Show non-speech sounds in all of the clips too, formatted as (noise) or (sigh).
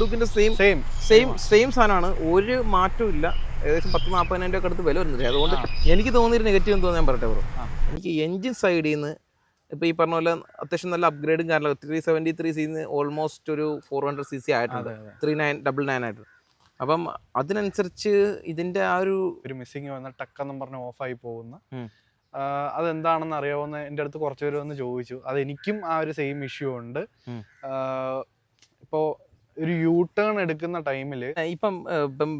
ഡൂക്കിന്റെ same same same same സാധനമാണ്. ഒരു മാറ്റവും ഇല്ല. ഏകദേശം പത്ത് നാൽപ്പതിനായിരം രൂപ അടുത്ത് വില വരുന്നില്ല അതുകൊണ്ട് എനിക്ക് തോന്നിയൊരു നെഗറ്റീവ് എന്ന് തോന്നുന്നു ഞാൻ പറയട്ടെ ബ്രോ എനിക്ക് എഞ്ചിൻ സൈഡിൽ നിന്ന് ഇപ്പോൾ ഈ പറഞ്ഞ പോലെ അത്യാവശ്യം നല്ല അപ്ഗ്രേഡും കാരണം ത്രീ സെവന്റി ത്രീ സിന്ന് ഓൾമോസ്റ്റ് ഒരു ഫോർ ഹൺഡ്രഡ് സി സി ആയിട്ടുണ്ട് ത്രീ നയൻ ഡബിൾ നയൻ ആയിട്ട് അപ്പം അതിനനുസരിച്ച് ഇതിന്റെ ആ ഒരു ഒരു മിസ്സിങ് വന്ന ടക്കെന്നും പറഞ്ഞ് ഓഫായി പോകുന്ന. അതെന്താണെന്ന് അറിയാവുന്ന എന്റെ അടുത്ത് കുറച്ച് പേര് വന്ന് ചോദിച്ചു. അത് എനിക്കും ആ ഒരു സെയിം ഇഷ്യൂ ഉണ്ട്. ഇപ്പോ ഇപ്പോൾ ഒരു യൂ ടേൺ എടുക്കുന്ന ടൈമിൽ ഇപ്പം ഇപ്പം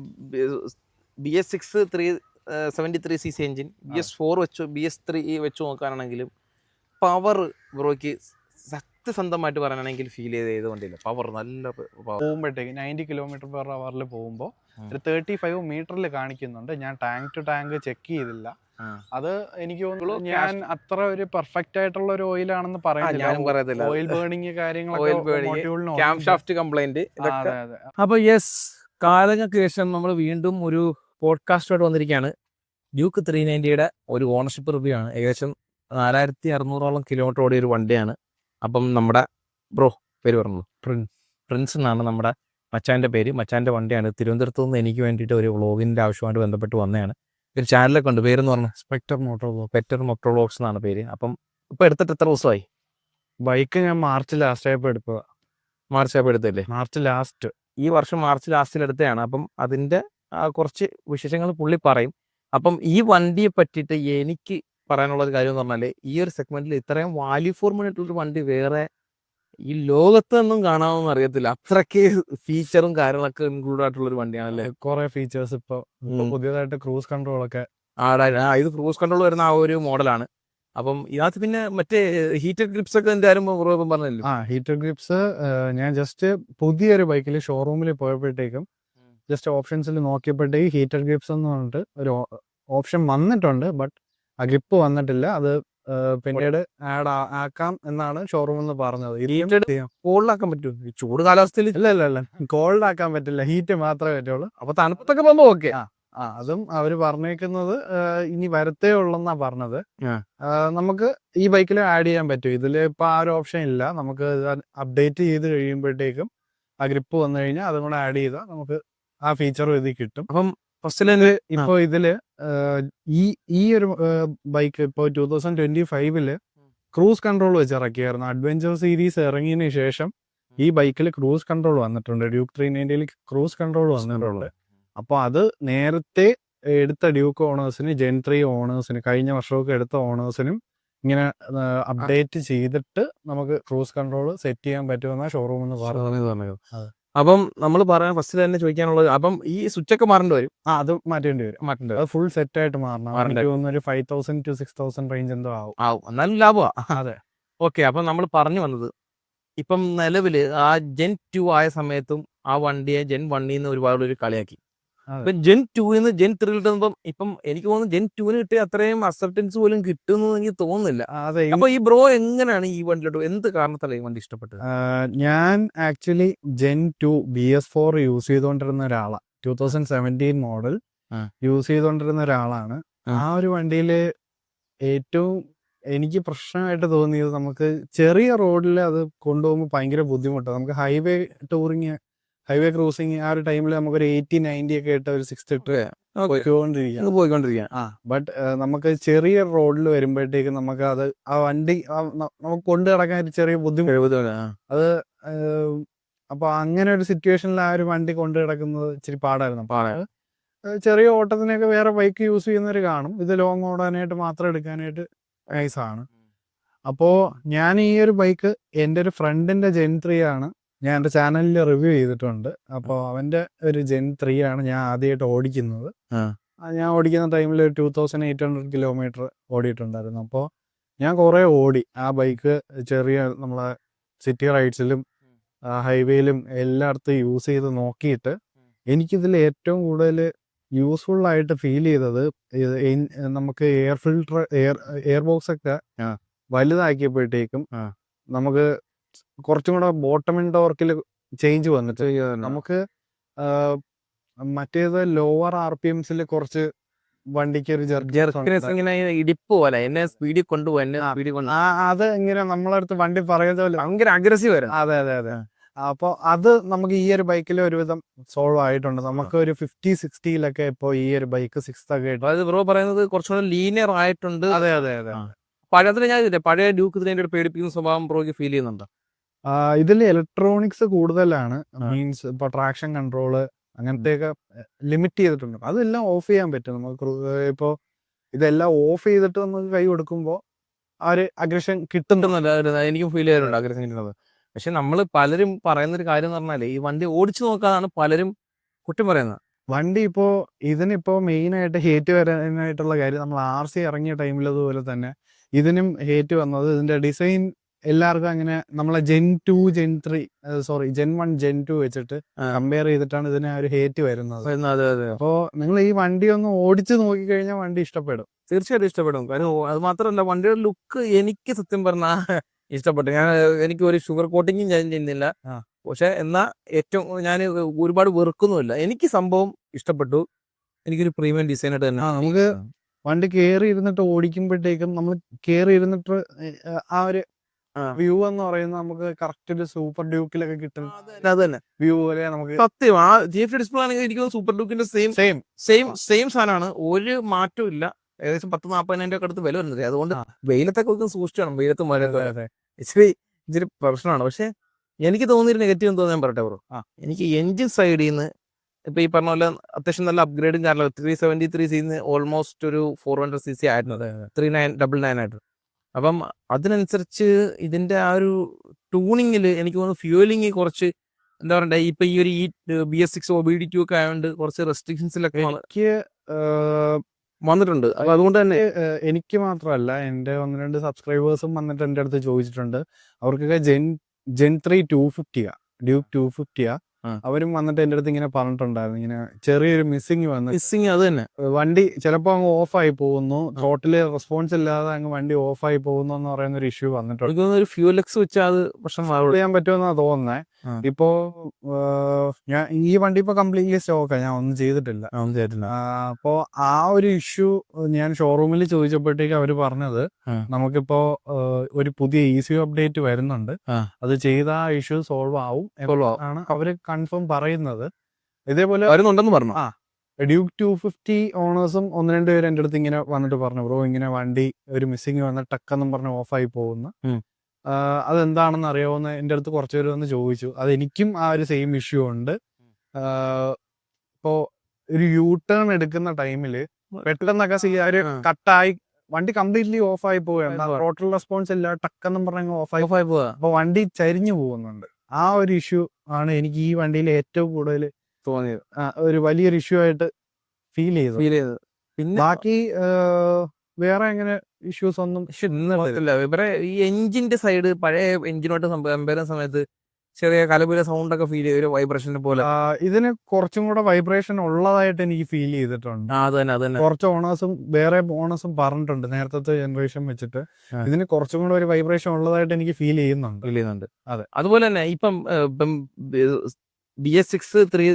B S six three seventy three C C engine B S four വെച്ചു ബി എസ് ത്രീ വെച്ച് നോക്കാനാണെങ്കിലും പവർ ബ്രോയ്ക്ക് സത്യസന്ധമായിട്ട് പറയാനാണെങ്കിൽ ഫീൽ ചെയ്ത് ചെയ്തുകൊണ്ടില്ല പവർ നല്ല പോകുമ്പോഴത്തേക്ക് നയന്റി കിലോമീറ്റർ പെർ അവറിൽ പോകുമ്പോൾ. ഒരു തേർട്ടി ഫൈവ് മീറ്ററിൽ കാണിക്കുന്നുണ്ട്. ഞാൻ ടാങ്ക് ടു ടാങ്ക് ചെക്ക് ചെയ്തില്ല. അത് എനിക്ക് തോന്നുന്നു ഞാൻ അത്ര ഒരു പെർഫെക്റ്റ് ആയിട്ടുള്ള ഒരു ഓയിലാണെന്ന് പറയുന്നില്ല ഞാനും പറയത്തില്ല. ഓയിൽ ബേണിംഗ് കാര്യങ്ങളൊക്കെ കംപ്ലൈന്റ് അതെ അതെ. അപ്പൊ യെസ് കാലങ്ങൾക്ക് ശേഷം നമ്മൾ വീണ്ടും ഒരു പോഡ്കാസ്റ്റായിട്ട് വന്നിരിക്കുകയാണ്. ഡ്യൂക്ക് ത്രീ നയന്റിയുടെ ഒരു ഓണർഷിപ്പ് റിവ്യൂ ആണ്. ഏകദേശം നാലായിരത്തി അറുന്നൂറോളം കിലോമീറ്റർ ഓടിയ ഒരു വണ്ടിയാണ്. അപ്പം നമ്മുടെ ബ്രോ പേര് പറഞ്ഞു? പ്രിൻസ് പ്രിൻസ് എന്നാണ് നമ്മുടെ മച്ചാന്റെ പേര്. മച്ചാന്റെ വണ്ടിയാണ്. തിരുവനന്തപുരത്ത് നിന്ന് എനിക്ക് വേണ്ടിയിട്ട് ഒരു വ്ളോഗിന്റെ ആവശ്യമായിട്ട് ബന്ധപ്പെട്ട് വന്നതാണ്. ഒരു ചാനലൊക്കെ ഉണ്ട്. പേരെന്ന് പറഞ്ഞാൽ spectre motor vlog Peter motor vlogs എന്നാണ് പേര്. അപ്പം ഇപ്പം എടുത്തിട്ട് എത്ര ദിവസമായി? ബൈക്ക് ഞാൻ മാർച്ച് ലാസ്റ്റ് ആയപ്പോൾ എടുത്തതാ. മാർച്ച് ആയപ്പോൾ എടുത്തല്ലേ മാർച്ച് ലാസ്റ്റ്. ഈ വർഷം മാർച്ച് ലാസ്റ്റിൽ എടുത്തതാണ്. അപ്പം അതിന്റെ കുറച്ച് വിശേഷങ്ങൾ പുള്ളി പറയും. അപ്പം ഈ വണ്ടിയെ പറ്റിയിട്ട് എനിക്ക് പറയാനുള്ള ഒരു കാര്യം എന്ന് പറഞ്ഞാൽ ഈ ഒരു സെഗ്മെന്റിൽ ഇത്രയും വാല്യൂ ഫോർ മണി ആയിട്ടുള്ളൊരു വണ്ടി വേറെ ഈ ലോകത്ത് ഒന്നും കാണാമെന്ന് അറിയത്തില്ല. അത്രയ്ക്ക് ഫീച്ചറും കാര്യങ്ങളൊക്കെ ഇൻക്ലൂഡ് ആയിട്ടുള്ള ഒരു വണ്ടിയാണല്ലേ? കുറെ ഫീച്ചേഴ്സ് ഇപ്പൊ പുതിയതായിട്ട് ക്രൂസ് കൺട്രോൾ ഒക്കെ. ആടാ ഇത് ക്രൂസ് കൺട്രോൾ വരുന്ന ആ ഒരു മോഡലാണ്. അപ്പം ഇതിനകത്ത് പിന്നെ മറ്റേ ഹീറ്റഡ് ഗ്രിപ്സ് ഒക്കെ എന്തായാലും പറഞ്ഞല്ലോ ആ ഹീറ്റർ ഗ്രിപ്സ് ഞാൻ ജസ്റ്റ് പുതിയൊരു ബൈക്കിൽ ഷോറൂമിൽ പോയപ്പോഴത്തേക്കും ജസ്റ്റ് ഓപ്ഷൻസിൽ നോക്കിയപ്പോഴത്തേക്ക് ഹീറ്റർ ഗ്രിപ്സ് എന്ന് പറഞ്ഞിട്ട് ഒരു ഓപ്ഷൻ വന്നിട്ടുണ്ട് ബട്ട് ആ ഗ്രിപ്പ് വന്നിട്ടില്ല. അത് പിന്നീട് ആഡ് ആക്കാം എന്നാണ് ഷോറൂമിൽ നിന്ന് പറഞ്ഞത്. കോൾഡ് ആക്കാൻ പറ്റുമോ? ഈ ചൂട് കാലാവസ്ഥയിൽ ഇല്ല ഇല്ല ഇല്ല കോൾഡ് ആക്കാൻ പറ്റില്ല. ഹീറ്റ് മാത്രമേ പറ്റുള്ളൂ. അപ്പൊ തണുപ്പൊക്കെ പോകുമ്പോ ഓക്കെ ആ. അതും അവർ പറഞ്ഞേക്കുന്നത് ഇനി വരത്തേ ഉള്ളെന്നാ പറഞ്ഞത്. നമുക്ക് ഈ ബൈക്കിൽ ആഡ് ചെയ്യാൻ പറ്റും. ഇതിൽ ഇപ്പൊ ആ ഒരു ഓപ്ഷൻ ഇല്ല. നമുക്ക് അപ്ഡേറ്റ് ചെയ്ത് കഴിയുമ്പോഴത്തേക്കും ആ ഗ്രിപ്പ് വന്നു കഴിഞ്ഞാൽ അതും കൂടെ ആഡ് ചെയ്താൽ നമുക്ക് ആ ഫീച്ചറും ഇതിൽ കിട്ടും. അപ്പം ഫസ്റ്റിൽ തന്നെ ഇപ്പൊ ഇതിൽ ഈ ഈ ഒരു ബൈക്ക് ഇപ്പോ ടൂ തൗസൻഡ് ട്വന്റി ഫൈവിൽ ക്രൂസ് കൺട്രോൾ വെച്ച് ഇറക്കിയായിരുന്നു അഡ്വഞ്ചർ സീരീസ് ഇറങ്ങിയതിനു ശേഷം ഈ ബൈക്കിൽ ക്രൂസ് കൺട്രോൾ വന്നിട്ടുണ്ട്. ഡ്യൂക്ക് ത്രീ നയന്റിയിൽ ക്രൂസ് കൺട്രോൾ വന്നിട്ടുണ്ട്. അപ്പോൾ അത് നേരത്തെ എടുത്ത ഡ്യൂക്ക് ഓണേഴ്സിന് ജെൻ ത്രീ ഓണേഴ്സിന് കഴിഞ്ഞ വർഷമൊക്കെ എടുത്ത ഓണേഴ്സിനും ഇങ്ങനെ അപ്ഡേറ്റ് ചെയ്തിട്ട് നമുക്ക് ക്രൂസ് കൺട്രോൾ സെറ്റ് ചെയ്യാൻ പറ്റുമെന്ന ഷോറൂമിൽ നിന്ന് പറഞ്ഞു. അപ്പം നമ്മൾ പറയാൻ ഫസ്റ്റ് തന്നെ ചോദിക്കാനുള്ളത് അപ്പം ഈ സ്വിച്ച് ഒക്കെ മാറേണ്ടി വരും. ആ അത് മാറ്റേണ്ടി വരും. മാറ്റേണ്ടി അത് ഫുൾ സെറ്റ് ആയിട്ട് മാറണം. എനിക്ക് തോന്നുന്നു five thousand to six thousand range എന്തോ ആവും. ആവും. എന്നാലും ലാഭമാണ് അതെ. ഓക്കെ അപ്പം നമ്മൾ പറഞ്ഞു വന്നത് ഇപ്പം നിലവിൽ ആ ജെൻ ടു ആയ സമയത്തും ആ വണ്ടിയെ ജെൻ വണ്ണിൽ നിന്ന് ഒരുപാട് ഒരു കളിയാക്കി. ഇപ്പം ജെൻ ടൂന്ന് ജെൻ ത്രീ കിട്ടുമ്പം ഇപ്പം എനിക്ക് തോന്നുന്നു ജെൻ ടൂന് കിട്ടിയ അത്രയും അക്സെപ്റ്റൻസ് പോലും കിട്ടുന്നു എനിക്ക് തോന്നുന്നില്ല. അപ്പൊ ഈ ബ്രോ എങ്ങനെയാണ് ഈ വണ്ടിയിലോട്ട് എന്ത് കാരണത്താലാണ് ഈ വണ്ടി ഇഷ്ടപ്പെട്ടത്? ഞാൻ actually gen two B S four use ചെയ്തുകൊണ്ടിരുന്ന ഒരാളാണ് two thousand seventeen model use ചെയ്തുകൊണ്ടിരുന്ന ഒരാളാണ്. ആ. ആ ഒരു വണ്ടിയിൽ ഏറ്റവും എനിക്ക് പ്രശ്നമായിട്ട് തോന്നിയത് നമുക്ക് ചെറിയ റോഡിൽ അത് കൊണ്ടുപോകുമ്പോൾ ഭയങ്കര ബുദ്ധിമുട്ടാണ് നമുക്ക് ഹൈവേ ടൂറിങ് ഹൈവേ ക്രോസിങ് ആ ഒരു ടൈമിൽ നമുക്ക് ഒരു എയ്റ്റി നയന്റി ഒക്കെ ആയിട്ട് ഒരു സിക്സ് ഇട്ട് പോയിക്കൊണ്ടിരിക്കാം ഇത് പോയിക്കൊണ്ടിരിക്കുകയാണ്. ആ. ബട്ട് നമുക്ക് ചെറിയ റോഡിൽ വരുമ്പോഴത്തേക്ക് നമുക്ക് അത് ആ വണ്ടി നമുക്ക് കൊണ്ടു കിടക്കാൻ ഒരു ചെറിയ ബുദ്ധിമുട്ട്. അത്. അപ്പൊ അങ്ങനെ ഒരു സിറ്റുവേഷനിൽ ആ ഒരു വണ്ടി കൊണ്ടു കിടക്കുന്നത് ഇച്ചിരി പാടായിരുന്നു. ചെറിയ ഓട്ടത്തിനൊക്കെ വേറെ ബൈക്ക് യൂസ് ചെയ്യുന്നവർ കാണും. ഇത് ലോങ് ഓടാനായിട്ട് മാത്രം എടുക്കാനായിട്ട് നൈസാണ് അപ്പോ അപ്പോൾ ഞാൻ ഈ ഒരു ബൈക്ക് എന്റെ ഒരു ഫ്രണ്ടിന്റെ ജെൻ ത്രീ ആണ്. ഞാൻ എന്റെ ചാനലിൽ റിവ്യൂ ചെയ്തിട്ടുണ്ട്. അപ്പോൾ അവന്റെ ഒരു ജെൻ ത്രീ ആണ് ഞാൻ ആദ്യമായിട്ട് ഓടിക്കുന്നത്. ഞാൻ ഓടിക്കുന്ന ടൈമിൽ ഒരു two thousand eight hundred kilometre ഓടിയിട്ടുണ്ടായിരുന്നു. അപ്പോൾ ഞാൻ കുറേ ഓടി. ആ ബൈക്ക് ചെറിയ നമ്മളെ സിറ്റി റൈഡ്സിലും ഹൈവേയിലും എല്ലായിടത്തും യൂസ് ചെയ്ത് നോക്കിയിട്ട് എനിക്കിതിൽ ഏറ്റവും കൂടുതൽ യൂസ്ഫുൾ ആയിട്ട് ഫീൽ ചെയ്തത് നമുക്ക് air filter air air box ഒക്കെ. വലുതാക്കിയപ്പോഴത്തേക്കും നമുക്ക് കുറച്ചും കൂടെ ബോട്ടമിൻ ടോർക്കിൽ ചേഞ്ച് വന്നിട്ട് നമുക്ക് മറ്റേത് ലോവർ ആർ പി എംസിൽ കുറച്ച് വണ്ടിക്ക് ഒരു ജെർക്കിനെസ് ജെർക്ക് ഇങ്ങനെ ഇടിപ്പ് പോലെ. എന്നെ സ്പീഡിൽ കൊണ്ടുപോകും എന്നെ ആ. സ്പീഡിൽ കൊണ്ട് അത് ഇങ്ങനെ നമ്മളടുത്ത് വണ്ടി പറയുന്നത് പോലെ ഭയങ്കര അഗ്രസീവ് വരും അതെ അതെ അതെ. അപ്പോൾ അത് നമുക്ക് ഈ ഒരു ബൈക്കിൽ ഒരുവിധം സോൾവ് ആയിട്ടുണ്ട്. നമുക്ക് ഒരു ഫിഫ്റ്റി സിക്സ്റ്റിയിലൊക്കെ ഇപ്പോൾ ഈ ഒരു ബൈക്ക് സിക്സ് ഒക്കെ അതായത് ബ്രോ പറയുന്നത് കുറച്ചുകൂടെ ലീനിയർ ആയിട്ടുണ്ട്. അതെ അതെ അതെ ആ. പഴയ അതിന് ഞാൻ പഴയ ഡ്യൂക്ക് ഇതിന്റെ ഒരു പേടിപ്പിക്കുന്ന സ്വഭാവം ബ്രോക്ക് ഫീൽ ചെയ്യുന്നുണ്ടോ? ഇതിൽ ഇലക്ട്രോണിക്സ് കൂടുതലാണ്. മീൻസ് ഇപ്പൊ ട്രാക്ഷൻ കൺട്രോൾ അങ്ങനത്തെയൊക്കെ ലിമിറ്റ് ചെയ്തിട്ടുണ്ട്. അതെല്ലാം ഓഫ് ചെയ്യാൻ പറ്റും. നമുക്ക് ഇപ്പോ ഇതെല്ലാം ഓഫ് ചെയ്തിട്ട് നമുക്ക് കൈ കൊടുക്കുമ്പോൾ ആ ഒരു അഗ്രഷൻ കിട്ടുന്നുണ്ട്. എനിക്കും ഫീൽ ചെയ്യാറുണ്ട് അഗ്രഷൻ കിട്ടുന്നത്. പക്ഷെ നമ്മൾ പലരും പറയുന്ന ഒരു കാര്യം എന്ന് പറഞ്ഞാൽ ഈ വണ്ടി ഓടിച്ചു നോക്കാതാണ് പലരും കുട്ടി പറയുന്നത്. വണ്ടി ഇപ്പോ ഇതിനിപ്പോ മെയിൻ ആയിട്ട് ഹേറ്റ് വരാനായിട്ടുള്ള കാര്യം നമ്മൾ ആർ സി ഇറങ്ങിയ ടൈമിൽ അതുപോലെ തന്നെ ഇതിനും ഹേറ്റ് വന്നത് ഇതിന്റെ ഡിസൈൻ എല്ലാവർക്കും അങ്ങനെ നമ്മളെ gen two gen three sorry gen one gen two വെച്ചിട്ട്. കമ്പയർ ചെയ്തിട്ടാണ് ഇതിനെ ഒരു ഹേറ്റ് വരുന്നത്. അതെ അതെ. അപ്പോ നിങ്ങൾ ഈ വണ്ടി ഒന്ന് ഓടിച്ചു നോക്കിക്കഴിഞ്ഞാൽ വണ്ടി ഇഷ്ടപ്പെടും. തീർച്ചയായിട്ടും ഇഷ്ടപ്പെടും. കാരണം അത് മാത്രമല്ല വണ്ടിയുടെ ലുക്ക് എനിക്ക് സത്യം പറഞ്ഞാൽ (laughs) ഇഷ്ടപ്പെട്ടു. ഞാൻ എനിക്ക് ഒരു ഷുഗർ കോട്ടിങ്ങും ഞാൻ ചെയ്യുന്നില്ല. പക്ഷെ എന്നാ ഏറ്റവും ഞാൻ ഒരുപാട് വെറുക്കുന്നുമില്ല. എനിക്ക് സംഭവം ഇഷ്ടപ്പെട്ടു. എനിക്കൊരു പ്രീമിയം ഡിസൈൻ ആയിട്ട് തന്നെ നമുക്ക് വണ്ടി കയറി ഇരുന്നിട്ട് ഓടിക്കുമ്പോഴത്തേക്കും നമ്മൾ കയറി ഇരുന്നിട്ട് ആ ഒരു. വ്യൂ എന്ന് പറയുന്നത് നമുക്ക് കറക്റ്റ് ഒരു സൂപ്പർ ഡ്യൂക്കിലൊക്കെ കിട്ടും അത് തന്നെ. വ്യൂ പോലെ നമുക്ക് സത്യം. ആ ജി എഫ് ഡിസ്പ്ലേ ആണെങ്കിൽ എനിക്ക് സൂപ്പർ ഡ്യൂക്കിന്റെ സെയിം സെയിം സെയിം സെയിം സാധനമാണ്. ഒരു മാറ്റവും ഇല്ല. ഏകദേശം പത്ത് നാൽപ്പതിനായിരം രൂപ അടുത്ത് വില വരുന്നത് അതുകൊണ്ട്. വെയിലത്തൊക്കെ ഒക്കെ സൂക്ഷിച്ചാണ് വെയിലത്ത് മഴ ഇച്ചിരി ഇച്ചിരി പ്രശ്നമാണ്. പക്ഷെ എനിക്ക് തോന്നിയൊരു നെഗറ്റീവ് എന്തോ ഞാൻ പറയട്ടെ ബ്രോ. എനിക്ക് എഞ്ചിൻ സൈഡിൽ നിന്ന് ഇപ്പൊ ഈ പറഞ്ഞ പോലെ അത്യാവശ്യം നല്ല അപ്ഗ്രേഡും കാരണം ത്രീ സെവന്റി ത്രീ സിന്ന് ഓൾമോസ്റ്റ് ഒരു ഫോർ ഹൺഡ്രഡ് സി സി ആയിരുന്നു. ത്രീ നയൻ ഡബിൾ നയൻ ആയിട്ട് അപ്പം അതിനനുസരിച്ച് ഇതിന്റെ ആ ഒരു ട്യൂണിങ്ങിൽ എനിക്ക് തോന്നുന്നു ഫ്യൂലിംഗ് കുറച്ച് എന്താ പറയണ്ടേ ഇപ്പൊ ഈ ഒരു ഈ B S six B D two ഒക്കെ ആയതുകൊണ്ട് കുറച്ച് റെസ്ട്രിക്ഷൻസിലൊക്കെ എനിക്ക് വന്നിട്ടുണ്ട് അപ്പൊ അതുകൊണ്ട് തന്നെ എനിക്ക് മാത്രമല്ല എന്റെ ഒന്ന് രണ്ട് സബ്സ്ക്രൈബേഴ്സും വന്നിട്ട് എന്റെ അടുത്ത് ചോദിച്ചിട്ടുണ്ട് അവർക്കൊക്കെ ജെൻ ജെൻ ത്രീ ടു ഫിഫ്റ്റിയാ ഡ്യൂക്ക് ടു ഫിഫ്റ്റിയാ. അവരും വന്നിട്ട് എന്റെ അടുത്ത് ഇങ്ങനെ പറഞ്ഞിട്ടുണ്ടായിരുന്നു. ഇങ്ങനെ ചെറിയൊരു മിസ്സിങ് വന്നു. മിസ്സിങ് അത് തന്നെ. വണ്ടി ചിലപ്പോ അങ്ങ് ഓഫായി പോകുന്നു. ടോട്ടൽ റെസ്പോൺസ് ഇല്ലാതെ അങ്ങ് വണ്ടി ഓഫായി പോകുന്നു എന്ന് പറയുന്ന ഒരു ഇഷ്യൂ വന്നിട്ടുണ്ട്. ഒരു ഫ്യൂൽ എക്സ് വെച്ചാൽ അത് ചെയ്യാൻ പറ്റുമെന്നാ തോന്നുന്നേ. ഇപ്പോ ഞാൻ ഈ വണ്ടി ഇപ്പൊ കംപ്ലീറ്റ്ലി സ്റ്റോക്കാ ഞാൻ ഒന്നും ചെയ്തിട്ടില്ല. ഒന്നും ചെയ്തിട്ടില്ല. അപ്പോ ആ ഒരു ഇഷ്യൂ ഞാൻ ഷോറൂമിൽ ചോദിച്ചപ്പോഴത്തേക്ക് അവർ പറഞ്ഞത്. നമുക്കിപ്പോ ഒരു പുതിയ ഇ സി അപ്ഡേറ്റ് വരുന്നുണ്ട്. അത് ചെയ്ത ആ ഇഷ്യൂ സോൾവ് ആവും ആവും. ആണ് അവർ കൺഫേം പറയുന്നത്. ഇതേപോലെ വരുന്നുണ്ടെന്ന് പറഞ്ഞു. ആ. ഡ്യൂക്ക് ടു ഫിഫ്റ്റി ഓണേഴ്സും ഒന്ന് രണ്ട് പേര് എന്റെ അടുത്ത് ഇങ്ങനെ വന്നിട്ട് പറഞ്ഞു ബ്രോ ഇങ്ങനെ വണ്ടി ഒരു മിസ്സിങ് വന്ന ടക്കെന്നും പറഞ്ഞ് ഓഫായി പോകുന്ന. അതെന്താണെന്ന് അറിയാവുന്ന എന്റെ അടുത്ത് കുറച്ച് പേര് വന്ന് ചോദിച്ചു. അത് എനിക്കും ആ ഒരു സെയിം ഇഷ്യൂ ഉണ്ട്. ഇപ്പോ ഒരു യൂ ടേൺ എടുക്കുന്ന ടൈമിൽ പെട്ടെന്നൊക്കെ ഒരു കട്ടായി വണ്ടി കംപ്ലീറ്റ്ലി ഓഫായി പോവുകയാണ്. പോവാ. ടോട്ടൽ റെസ്പോൺസ് ഇല്ല ടക്കെന്നും പറഞ്ഞ ഓഫ് ആയി പോവുക അപ്പൊ വണ്ടി ചരിഞ്ഞു പോകുന്നുണ്ട്. ആ ഒരു ഇഷ്യൂ ആണ് എനിക്ക് ഈ വണ്ടിയിൽ ഏറ്റവും കൂടുതൽ തോന്നിയത്. ഒരു വലിയൊരു ഇഷ്യൂ ആയിട്ട് ഫീൽ ചെയ്തു ഫീൽ ചെയ്തത്. പിന്നെ ബാക്കി വേറെ എങ്ങനെ ഇഷ്യൂസ് ഒന്നും ഇവരെ ഈ എഞ്ചിന്റെ സൈഡ് പഴയ എഞ്ചിനോട്ട് കമ്പയർ ചെയ്യുന്ന സമയത്ത് ചെറിയ കലപുര സൗണ്ട് ഒക്കെ ഫീൽ ചെയ്യും ഒരു വൈബ്രേഷനെ പോലെ. ഇതിന് കുറച്ചും കൂടെ വൈബ്രേഷൻ ഉള്ളതായിട്ട് എനിക്ക് ഫീൽ ചെയ്തിട്ടുണ്ട്. അത് തന്നെ അത് തന്നെ. കുറച്ച് ഓണേഴ്സും വേറെ ഓണേഴ്സും പറഞ്ഞിട്ടുണ്ട് നേരത്തെ ജനറേഷൻ വെച്ചിട്ട്. ഇതിന് കുറച്ചും കൂടെ ഒരു വൈബ്രേഷൻ ഉള്ളതായിട്ട് എനിക്ക് ഫീൽ ചെയ്യുന്നുണ്ട്. ഫീൽ ചെയ്യുന്നുണ്ട്. അതെ. അതുപോലെ തന്നെ ഇപ്പം B S six three